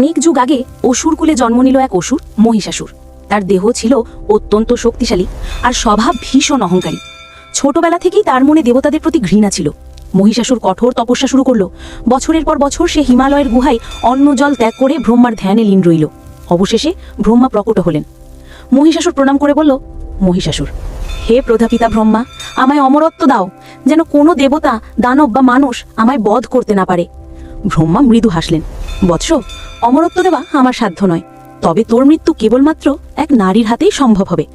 অনেক যুগ আগে অসুরকুলে জন্ম নিল এক অসুর, মহিষাসুর। তার দেহ ছিল অত্যন্ত শক্তিশালী আর স্বভাব ভীষণ অহংকারী। ছোটবেলা থেকেই তার মনে দেবতাদের প্রতি ঘৃণা ছিল। মহিষাসুর কঠোর তপস্যা শুরু করল। বছরের পর বছর সে হিমালয়ের গুহায় অন্ন জল ত্যাগ করে ব্রহ্মার ধ্যানে লীন রইল। অবশেষে ব্রহ্মা প্রকট হলেন। মহিষাসুর প্রণাম করে বলল, মহিষাসুর, হে প্রধাপিতা ব্রহ্মা, আমায় অমরত্ব দাও, যেন কোনো দেবতা, দানব বা মানুষ আমায় বধ করতে না পারে। ব্রহ্মা মৃদু হাসলেন, বৎস অমরত্ব দেওয়া আমার সাধ্য নয়। তবে তোর মৃত্যু কেবলমাত্র এক নারীর হাতেই সম্ভব হবে।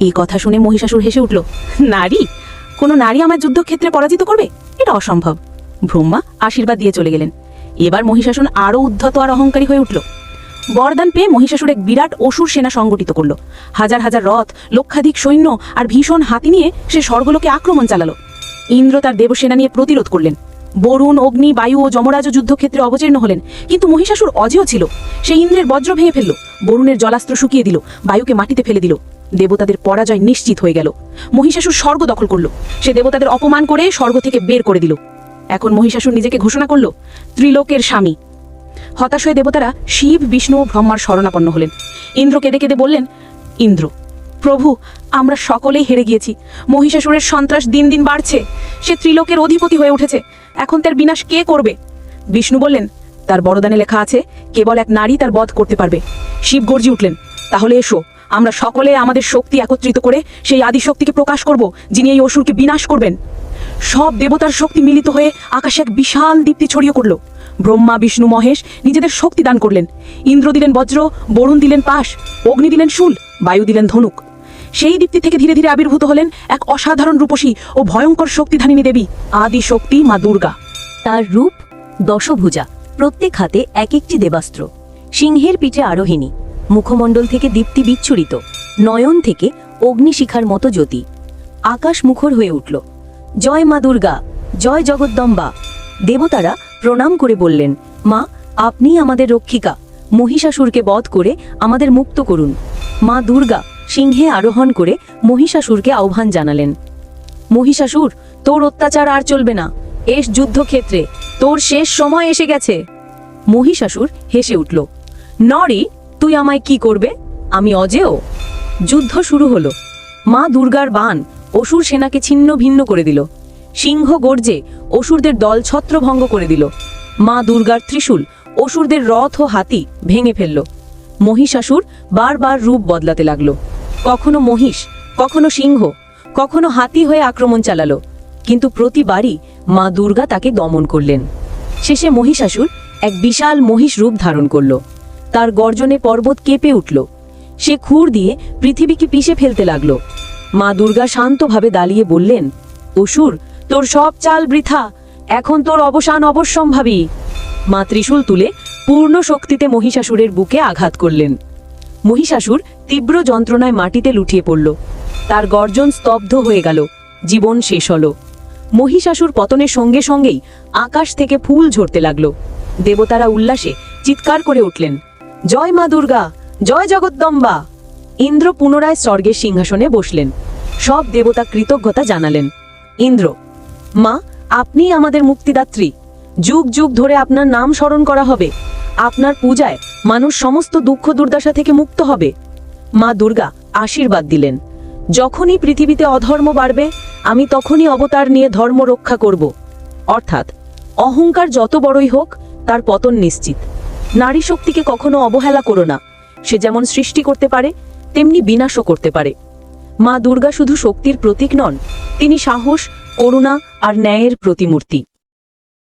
এই কথা শুনে মহিষাসুর হেসে উঠল, নারী? কোনো নারী আমার যুদ্ধক্ষেত্রে পরাজিত করবে? এটা অসম্ভব। ব্রহ্মা আশীর্বাদ দিয়ে চলে গেলেন। এবার মহিষাসুর আরও উদ্ধত আর অহংকারী হয়ে উঠল। বরদান পেয়ে মহিষাসুর এক বিরাট অসুর সেনা সংগঠিত করল। হাজার হাজার রথ, লক্ষাধিক সৈন্য আর ভীষণ হাতি নিয়ে সে স্বর্গলোকে আক্রমণ চালালো। ইন্দ্র তার দেবসেনা নিয়ে প্রতিরোধ করলেন। বরুণ, অগ্নি, বায়ু ও যমরাজও যুদ্ধক্ষেত্রে অবতীর্ণ হলেন। কিন্তু মহিষাসুর অজেয় ছিল। সে ইন্দ্রের বজ্র ভেঙে ফেলল। বরুণের জলাস্ত্র শুকিয়ে দিল। বায়ুকে মাটিতে ফেলে দিল। দেবতাদের পরাজয় নিশ্চিত হয়ে গেল। মহিষাসুর স্বর্গ দখল করল। সে দেবতাদের অপমান করে স্বর্গ থেকে বের করে দিল। এখন মহিষাসুর নিজেকে ঘোষণা করল, ত্রিলোকের স্বামী। হতাশ হয়ে দেবতারা শিব, বিষ্ণু ও ব্রহ্মার শরণাপন্ন হলেন। ইন্দ্র কেঁদে কেঁদে বললেন, ইন্দ্র, প্রভু, আমরা সকলেই হেরে গিয়েছি। মহিষাসুরের সন্ত্রাস দিন দিন বাড়ছে। সে ত্রিলোকের অধিপতি হয়ে উঠেছে। এখন তার বিনাশ কে করবে? বিষ্ণু বললেন, তার বড়দানে লেখা আছে, কেবল এক নারী তার বধ করতে পারবে। শিব গর্জি উঠলেন, তাহলে এসো, আমরা সকলে আমাদের শক্তি একত্রিত করে সেই আদিশক্তিকে প্রকাশ করব, যিনি এই অসুরকে বিনাশ করবেন। সব দেবতার শক্তি মিলিত হয়ে আকাশে এক বিশাল দীপ্তি ছড়িয়ে করল ব্রহ্মা, বিষ্ণু, মহেশ নিজেদের শক্তি দান করলেন। ইন্দ্র দিলেন বজ্র, বরুণ দিলেন পাশ, অগ্নি দিলেন শুল, বায়ু দিলেন ধনুক। সেই দীপ্তি থেকে ধীরে ধীরে আবির্ভূত হলেন এক অসাধারণ রূপসী ও ভয়ঙ্কর শক্তিধানিনী দেবী আদি শক্তি মা দুর্গা। তার রূপ, দশভুজা, প্রত্যেক হাতে এক একটি দেবাস্ত্র। সিংহের পিঠে আরোহিণী। মুখমণ্ডল থেকে দীপ্তি বিচ্ছুরিত। নয়ন থেকে অগ্নিশিখার মতো জ্যোতি। আকাশ মুখর হয়ে উঠল। জয় মা দুর্গা, জয় জগদ্দম্বা। দেবতারা প্রণাম করে বললেন, মা আপনি আমাদের রক্ষিকা। মহিষাসুরকে বধ করে আমাদের মুক্ত করুন। মা দুর্গা সিংহে আরোহণ করে মহিষাসুরকে আহ্বান জানালেন। মহিষাসুর, তোর অত্যাচার আর চলবে না। এস যুদ্ধক্ষেত্রে তোর শেষ সময় এসে গেছে। মহিষাসুর হেসে উঠল, নরি, তুই আমায় কি করবে? আমি অজেও যুদ্ধ শুরু হলো। মা দুর্গার বান অসুর সেনাকে ছিন্ন ভিন্ন করে দিল। সিংহ গর্জে অসুরদের দল ছত্রভঙ্গ করে দিল। মা দুর্গার ত্রিশূল অসুরদের রথ ও হাতি ভেঙে ফেলল। মহিষাসুর বারবার রূপ বদলাতে লাগল। কখনো মহিষ, কখনো সিংহ, কখনো হাতি হয়ে আক্রমণ চালালো, কিন্তু প্রতিবারই মা দুর্গা তাকে দমন করলেন। শেষে মহিষাসুর এক বিশাল মহিষ রূপ ধারণ করল। তার গর্জনে পর্বত কেঁপে উঠল। সে খুর দিয়ে পৃথিবীকে পিষে ফেলতে লাগল। মা দুর্গা শান্তভাবে দাঁড়িয়ে বললেন, অসুর, তোর সব চাল বৃথা, এখন তোর অবসান অবশ্যম্ভাবী। মা ত্রিশূল তুলে পূর্ণ শক্তিতে মহিষাসুরের বুকে আঘাত করলেন। মহিষাসুর তীব্র যন্ত্রণায় মাটিতে লুটিয়ে পড়ল। তার গর্জন স্তব্ধ হয়ে গেল। জীবন শেষ হলো। মহিষাসুর পতনের সঙ্গে সঙ্গেই আকাশ থেকে ফুল ঝরতে লাগল। দেবতারা উল্লাসে চিৎকার করে উঠলেন, জয় মা দুর্গা, জয় জগদ্দম্বা! ইন্দ্র পুনরায় স্বর্গের সিংহাসনে বসলেন। সব দেবতা কৃতজ্ঞতা জানালেন। ইন্দ্র, মা আপনি আমাদের মুক্তিদাত্রী। যুগ যুগ ধরে আপনার নাম স্মরণ করা হবে। আপনার পূজায় মানুষ সমস্ত দুঃখ দুর্দশা থেকে মুক্ত হবে। মা দুর্গা আশীর্বাদ দিলেন। যখনই পৃথিবীতে অধর্ম বাড়বে, আমি তখনই অবতার নিয়ে ধর্ম রক্ষা করব। অর্থাৎ, অহংকার যত বড়ই হোক, তার পতন নিশ্চিত। নারী শক্তিকে কখনো অবহেলা করো না। সে যেমন সৃষ্টি করতে পারে, তেমনি বিনাশও করতে পারে। মা দুর্গা শুধু শক্তির প্রতীক নন, তিনি সাহস, করুণা আর ন্যায়ের প্রতিমূর্তি।